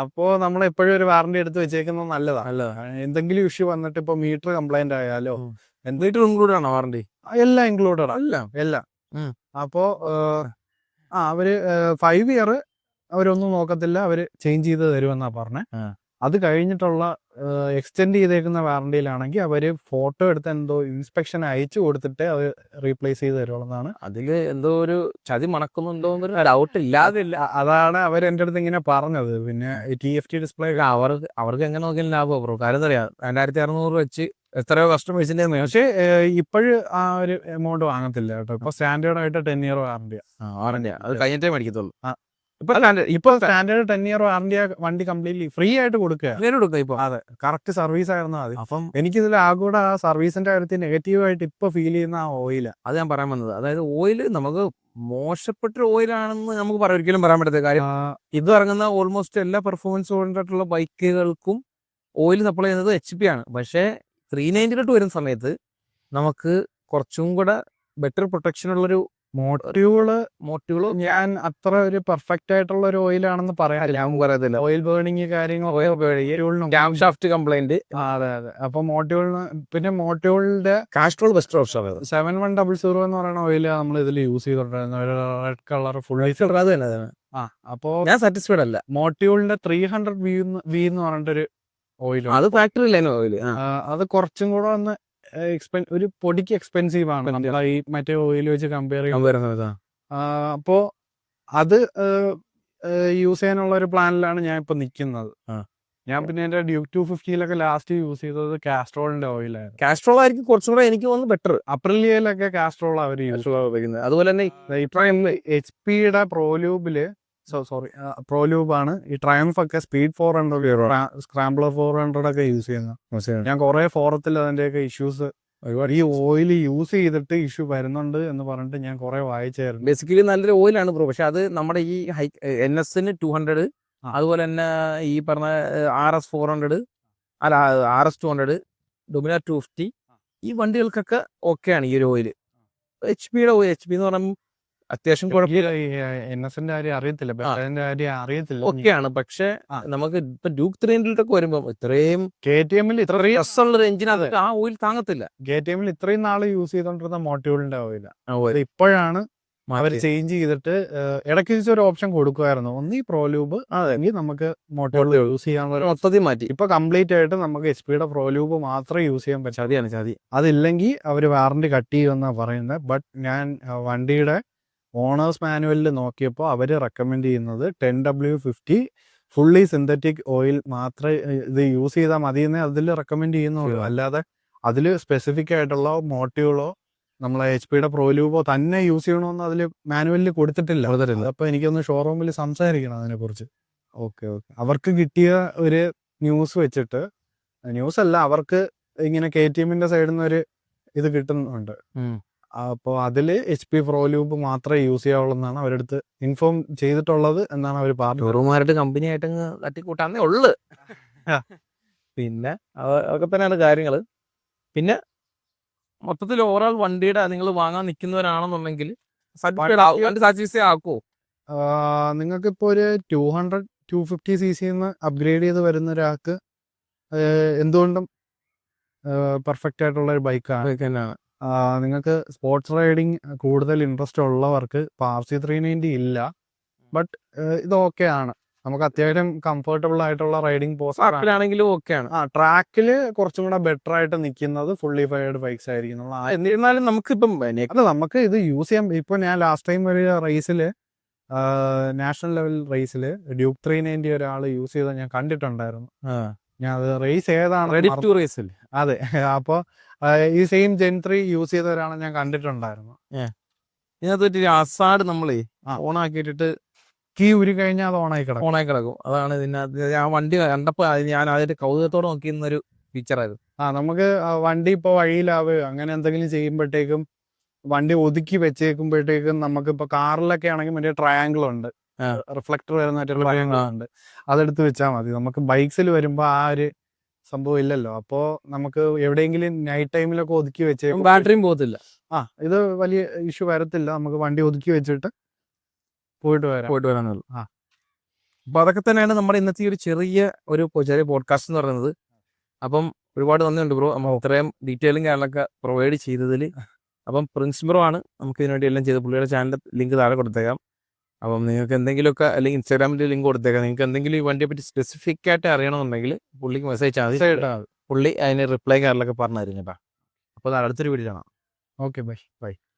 അപ്പോ നമ്മൾ എപ്പോഴും ഒരു വാറണ്ടി എടുത്ത് വെച്ചേക്കുന്നത് നല്ലതാണ് എന്തെങ്കിലും ഇഷ്യൂ വന്നിട്ട് ഇപ്പോൾ മീറ്റർ കംപ്ലൈന്റ് ആയാലോ എന്തെങ്കിലും എന്ത് ഇൻക്ലൂഡ് ആണോ വാറണ്ടി എല്ലാം ഇൻക്ലൂഡഡ് എല്ലാം? എല്ലാം. ഉം. ആ അവർ ഫൈവ് ഇയർ അവരൊന്നും നോക്കത്തില്ല. അവർ ചേഞ്ച് ചെയ്ത് തരുമെന്നാ പറഞ്ഞേ. അത് കഴിഞ്ഞിട്ടുള്ള എക്സ്റ്റെൻഡ് ചെയ്തേക്കുന്ന വാറണ്ടിയിലാണെങ്കിൽ അവർ ഫോട്ടോ എടുത്ത് എന്തോ ഇൻസ്പെക്ഷൻ അയച്ചു കൊടുത്തിട്ട് അത് റീപ്ലേസ് ചെയ്ത് തരുമെന്നാണ് അതിൽ എന്തോ ഒരു ചതി മണക്കുന്നുണ്ടോ എന്നൊരു ഡൗട്ട് ഇല്ലാതില്ല അതാണ് അവർ എന്റെ അടുത്ത് ഇങ്ങനെ പറഞ്ഞത്. പിന്നെ ടി എഫ് ടി ഡിസ്പ്ലേ അവർക്ക് അവർക്ക് എങ്ങനെ നോക്കിയാലും ലാഭം ബ്രോ. കാര്യം അറിയാം? രണ്ടായിരത്തി അറുന്നൂറ് വെച്ച് എത്രയോ കസ്റ്റമേഴ്സിന്റെ പക്ഷേ ഇപ്പോഴും ആ ഒരു എമൗണ്ട് വാങ്ങത്തില്ല കേട്ടോ. ഇപ്പൊ സ്റ്റാൻഡേർഡ് ആയിട്ട് ടെൻ ഇയർ വാറണ്ടി വാറണ്ടി അത് കഴിഞ്ഞിട്ടേ മേടിക്കത്തുള്ളൂ. ഇപ്പൊ ഇപ്പൊ സ്റ്റാൻഡേർഡ് ടെൻ ഇയർ വാറണ്ടി വണ്ടി കംപ്ലീറ്റ്ലി ഫ്രീ ആയിട്ട് കൊടുക്കുക ഇപ്പൊ? അതെ. കറക്റ്റ് സർവീസ് ആയിരുന്നു അത് അപ്പം എനിക്കിതിൽ ആകൂടെ ആ സർവീസിന്റെ കാര്യത്തിൽ നെഗറ്റീവ് ആയിട്ട് ഇപ്പൊ ഫീൽ ചെയ്യുന്ന ആ ഓയിൽ അത് ഞാൻ പറയാൻ വന്നത്. അതായത് ഓയിൽ നമുക്ക് മോശപ്പെട്ട ഓയിലാണെന്ന് നമുക്ക് പറയാം. ഒരിക്കലും പറയാൻ പറ്റത്തില്ല. കാര്യം ഇത് ഇറങ്ങുന്ന ഓൾമോസ്റ്റ് എല്ലാ പെർഫോമൻസ് ഓറിയന്റായിട്ടുള്ള ബൈക്കുകൾക്കും ഓയിൽ സപ്ലൈ ചെയ്യുന്നത് എച്ച് പി ആണ് പക്ഷേ ത്രീ നയന്റിലോട്ട് വരുന്ന സമയത്ത് നമുക്ക് കുറച്ചും കൂടെ ബെറ്റർ പ്രൊട്ടക്ഷൻ ഉള്ളൊരു മോട്ടീവുകൾ മോട്ടീവുകളോ ഞാൻ അത്ര ഒരു പെർഫെക്റ്റ് ആയിട്ടുള്ള ഒരു ഓയിലാണെന്ന് പറയാനില്ല ഞാൻ പറയത്തില്ല. ഓയിൽ ബേണിങ് കാര്യങ്ങൾ ക്യാം ഷാഫ്റ്റ് കംപ്ലൈന്റ് അതെ അതെ. അപ്പൊ മോട്ടീവുകളിന് പിന്നെ മോട്ടീവുകളുടെ Castrol best option seven one double zero എന്ന് പറയുന്ന ഓയിൽ നമ്മൾ ഇതിൽ യൂസ് ചെയ്തിട്ടുണ്ടായിരുന്നു ഒരു റെഡ് കളർ ഫുൾ അത് തന്നെ. ആ അപ്പോ ഞാൻ സാറ്റിസ്ഫൈഡ് അല്ല. മോട്ടീവുളിന്റെ ത്രീ ഹൺഡ്രഡ് വി വി എന്ന് പറഞ്ഞിട്ടൊരു ഓയിൽ അത് ഫാക്ടറി ലൈൻ ഓയിൽ അത് കുറച്ചും കൂടെ ഒന്ന് ഒരു പൊടിക്ക് എക്സ്പെൻസീവ് ആണ്. ഈ മറ്റേ ഓയിൽ വെച്ച് കമ്പയർ ചെയ്യുന്നത് അപ്പോ അത് യൂസ് ചെയ്യാനുള്ള ഒരു പ്ലാനിലാണ് ഞാൻ ഇപ്പൊ നിൽക്കുന്നത് ഞാൻ പിന്നെ എന്റെ ഡ്യൂക്ക് ടു ഫിഫ്റ്റിയിലൊക്കെ ലാസ്റ്റ് യൂസ് ചെയ്തത് കാസ്ട്രോളിന്റെ ഓയിലായിരുന്നു. കാസ്ട്രോൾ ആയിരിക്കും കുറച്ചും കൂടെ എനിക്ക് തോന്നുന്നു ബെറ്റർ. അപ്രിലിയയിലൊക്കെ കാസ്ട്രോൾ അവർ യൂസ് ചെയ്യുന്നത് അതുപോലെ തന്നെ ഇപ്പൊ എച്ച് പിയുടെ പ്രോലൂബിൽ സോറി പ്രോലൂബ് ആണ്. ഈ ട്രയംഫ് ഒക്കെ speed four hundred scrambler four hundred ഒക്കെ യൂസ് ചെയ്യുന്നത് ഞാൻ കുറെ ഫോറത്തിൽ അതിന്റെയൊക്കെ ഇഷ്യൂസ് ഒരുപാട് ഈ ഓയിൽ യൂസ് ചെയ്തിട്ട് ഇഷ്യൂ വരുന്നുണ്ട് എന്ന് പറഞ്ഞിട്ട് ഞാൻ കുറെ വായിച്ചായിരുന്നു. ബേസിക്കലി നല്ലൊരു ഓയിലാണ് ബ്രോ പക്ഷെ അത് നമ്മുടെ ഈ ഹൈ എൻ എസിന് ടു ഹൺഡ്രഡ് അതുപോലെ തന്നെ ഈ പറഞ്ഞ ആർ എസ് ഫോർ ഹൺഡ്രഡ് അല്ല R S two hundred Dominar two fifty ഈ വണ്ടികൾക്കൊക്കെ ഓക്കെയാണ് ഈ ഒരു ഓയിൽ എച്ച് പിയുടെ ഓയിൽ എച്ച് പി എന്ന് പറയുമ്പോൾ അത്യാവശ്യം ഇന്നസെന്റ് കാര്യം അറിയത്തില്ല കാര്യം അറിയത്തില്ല. ഒക്കെയാണ്. പക്ഷെ നമുക്ക് ഇപ്പൊ ഡ്യൂക്ക് ത്രീ ഹൺഡ്രഡിലൊക്കെ വരുമ്പോൾ ഇത്രയും കെ ടി എമ്മിൽ ഇത്രയും രസമുള്ള ഒരു അത് ആ ഓയിൽ താങ്ങത്തില്ല. കെ ടി എമ്മിൽ ഇത്രയും നാൾ യൂസ് ചെയ്തോണ്ടിരുന്ന മോട്ടോളിന്റെ ഓയില. ഇപ്പോഴാണ് അവർ. ചേഞ്ച് ചെയ്തിട്ട് ഇടയ്ക്ക് വെച്ച് ഒരു ഓപ്ഷൻ കൊടുക്കുമായിരുന്നു ഒന്ന് ഈ പ്രോലൂബ് അല്ലെങ്കിൽ നമുക്ക് മോട്ടോറിൽ യൂസ് ചെയ്യാനുള്ള മൊത്തത്തിൽ മാറ്റി. ഇപ്പൊ കംപ്ലീറ്റ് ആയിട്ട് നമുക്ക് എച്ച് പിയുടെ പ്രോലൂബ് മാത്രമേ യൂസ് ചെയ്യാൻ പറ്റാതെയാണ് ചതിയാണ് ചതി. അതില്ലെങ്കിൽ അവർ വാറണ്ടി കട്ട് ചെയ്യുമെന്നാണ് പറയുന്നത് ബട്ട് ഞാൻ വണ്ടിയുടെ ഓണേഴ്സ് മാനുവലിൽ നോക്കിയപ്പോൾ അവർ റെക്കമെൻഡ് ചെയ്യുന്നത് ten W fifty fully synthetic oil മാത്രമേ ഇത് യൂസ് ചെയ്താൽ മതി എന്നേ അതിൽ റെക്കമെൻഡ് ചെയ്യുന്നുള്ളൂ. അല്ലാതെ അതിൽ സ്പെസിഫിക് ആയിട്ടുള്ള മോട്ടീവുകളോ നമ്മളെ എച്ച് പിയുടെ പ്രോലൂബോ തന്നെ യൂസ് ചെയ്യണമെന്ന് അതിൽ മാനുവലിൽ കൊടുത്തിട്ടില്ല. കൊടുത്തിട്ടില്ല. അപ്പോൾ എനിക്കൊന്ന് ഷോറൂമിൽ സംസാരിക്കണം അതിനെക്കുറിച്ച്. Okay okay. അവർക്ക് കിട്ടിയ ഒരു ന്യൂസ് വെച്ചിട്ട് ന്യൂസ് അല്ല അവർക്ക് ഇങ്ങനെ കെ ടി എമ്മിന്റെ സൈഡിൽ നിന്ന് ഒരു ഇത് കിട്ടുന്നുണ്ട്. അപ്പോൾ അതിൽ എച്ച് പി പ്രോ ലൂബ് മാത്രമേ യൂസ് ചെയ്യാവുള്ളൂ എന്നാണ് അവരടുത്ത് ഇൻഫോം ചെയ്തിട്ടുള്ളത് എന്നാണ് അവർ പറഞ്ഞത്. ഷോറൂമായിട്ട് കമ്പനി ആയിട്ട് തട്ടിക്കൂട്ടാന്നേ ഉള്ളു. പിന്നെ അതൊക്കെ തന്നെയാണ് കാര്യങ്ങൾ പിന്നെ മൊത്തത്തിൽ ഓവറോൾ വണ്ടിയുടെ നിങ്ങൾ വാങ്ങാൻ നിൽക്കുന്നവരാണെന്നുണ്ടെങ്കിൽ സാറ്റിസ്ഫൈ നിങ്ങൾക്ക് ഇപ്പോൾ ഒരു two hundred two fifty C സിന്ന് അപ്ഗ്രേഡ് ചെയ്ത് വരുന്ന ഒരാൾക്ക് എന്തുകൊണ്ടും പെർഫെക്റ്റ് ആയിട്ടുള്ള ഒരു ബൈക്കാണ് നിങ്ങൾക്ക് സ്പോർട്സ് റൈഡിങ് കൂടുതൽ ഇൻട്രസ്റ്റ് ഉള്ളവർക്ക് ഇപ്പോൾ ആർ സി ത്രീ നയന്റി ഇല്ല. ബട്ട് ഇത് ഓക്കെ ആണ്. നമുക്ക് അത്യാവശ്യം കംഫർട്ടബിൾ ആയിട്ടുള്ള റൈഡിങ് പോസാണെങ്കിലും ഓക്കെ ആണ്. ആ ട്രാക്കിൽ കുറച്ചും കൂടെ ബെറ്റർ ആയിട്ട് നിൽക്കുന്നത് ഫുള്ളി ഫയർഡ് ബൈക്സ് ആയിരിക്കും എന്നിരുന്നാലും നമുക്ക് ഇപ്പം അല്ല നമുക്ക് ഇത് യൂസ് ചെയ്യാം ഇപ്പൊ ഞാൻ ലാസ്റ്റ് ടൈം ഒരു റേസിൽ നാഷണൽ ലെവൽ റേസിൽ ഡ്യൂക്ക് ത്രീ നയന്റി ഒരാൾ യൂസ് ചെയ്ത ഞാൻ കണ്ടിട്ടുണ്ടായിരുന്നു. ഞാൻ അത് റേസ് ഏതാണ് റെഡി ടു റേസ് അല്ലേ? അതെ. (laughs) അപ്പോൾ ഈ സെയിം ജെൻട്രി യൂസ് ചെയ്ത ഒരാളെ ഞാൻ കണ്ടിട്ടുണ്ടായിരുന്നു ഇതിനകത്ത് പറ്റി അസാഡ് നമ്മളേ. ഓൺ ആക്കിയിട്ടിട്ട് കീ ഉരി കഴിഞ്ഞാൽ അത് ഓണായി കിടക്കും. ഓണായി കിടക്കും. അതാണ് ഇതിനകത്ത് ആ വണ്ടി കണ്ടപ്പോൾ ഞാൻ അതിന്റെ കൗതുകത്തോടെ നോക്കിയിരുന്ന ഒരു ഫീച്ചറായിരുന്നു ആ നമുക്ക് വണ്ടി ഇപ്പോൾ വഴിയിലാവുകയോ അങ്ങനെ എന്തെങ്കിലും ചെയ്യുമ്പോഴത്തേക്കും വണ്ടി ഒതുക്കി വെച്ചേക്കുമ്പോഴത്തേക്കും നമുക്ക് ഇപ്പൊ കാറിലൊക്കെ ആണെങ്കിൽ മറ്റേ ട്രയാങ്കിൾ ഉണ്ട്. റിഫ്ലക്ടർ വരുന്ന മറ്റേ ട്രയാങ്കിൾ ഉണ്ട് അതെടുത്ത് വെച്ചാൽ മതി. നമുക്ക് ബൈക്സിൽ വരുമ്പോൾ ആ ഒരു സംഭവം ഇല്ലല്ലോ. അപ്പോൾ നമുക്ക് എവിടെയെങ്കിലും നൈറ്റ് ടൈമിലൊക്കെ ഒതുക്കി വെച്ച് ബാറ്ററിയും പോകത്തില്ല. ആ ഇത് വലിയ ഇഷ്യൂ വരത്തില്ല. നമുക്ക് വണ്ടി ഒതുക്കി വെച്ചിട്ട് പോയിട്ട് വരാം. പോയിട്ട് വരാൻ ആ. അപ്പൊ അതൊക്കെ തന്നെയാണ് നമ്മുടെ ഇന്നത്തെ ഒരു ചെറിയ ഒരു ചെറിയ പോഡ്കാസ്റ്റ് എന്ന് പറയുന്നത്. അപ്പം ഒരുപാട് നന്ദിയുണ്ട് ബ്രോ. നമ്മൾ ഇത്രയും ഡീറ്റെയിലും കാര്യങ്ങളൊക്കെ പ്രൊവൈഡ് ചെയ്തതിൽ അപ്പം പ്രിൻസ് ബ്രോ ആണ്. നമുക്ക് ഇതിനുവേണ്ടി എല്ലാം ചെയ്ത് പുള്ളിയുടെ ചാനലിൽ ലിങ്ക് താഴെ കൊടുത്തേക്കാം. അപ്പം നിങ്ങൾക്ക് എന്തെങ്കിലുമൊക്കെ അല്ലെങ്കിൽ ഇൻസ്റ്റാഗ്രാമിൽ ലിങ്ക് കൊടുത്തേക്കാം. നിങ്ങൾക്ക് എന്തെങ്കിലും ഈ വണ്ടിയെ പറ്റി സ്പെസിഫിക് ആയിട്ട് അറിയണമെന്നുണ്ടെങ്കിൽ പുള്ളിക്ക് മെസ്സേജ് മതി. പുള്ളി അതിന് റിപ്ലൈ കാര്യങ്ങളൊക്കെ പറഞ്ഞു തരും കേട്ടോ അപ്പോൾ അടുത്തൊരു വീഡിയോ കാണാം. Okay bye bye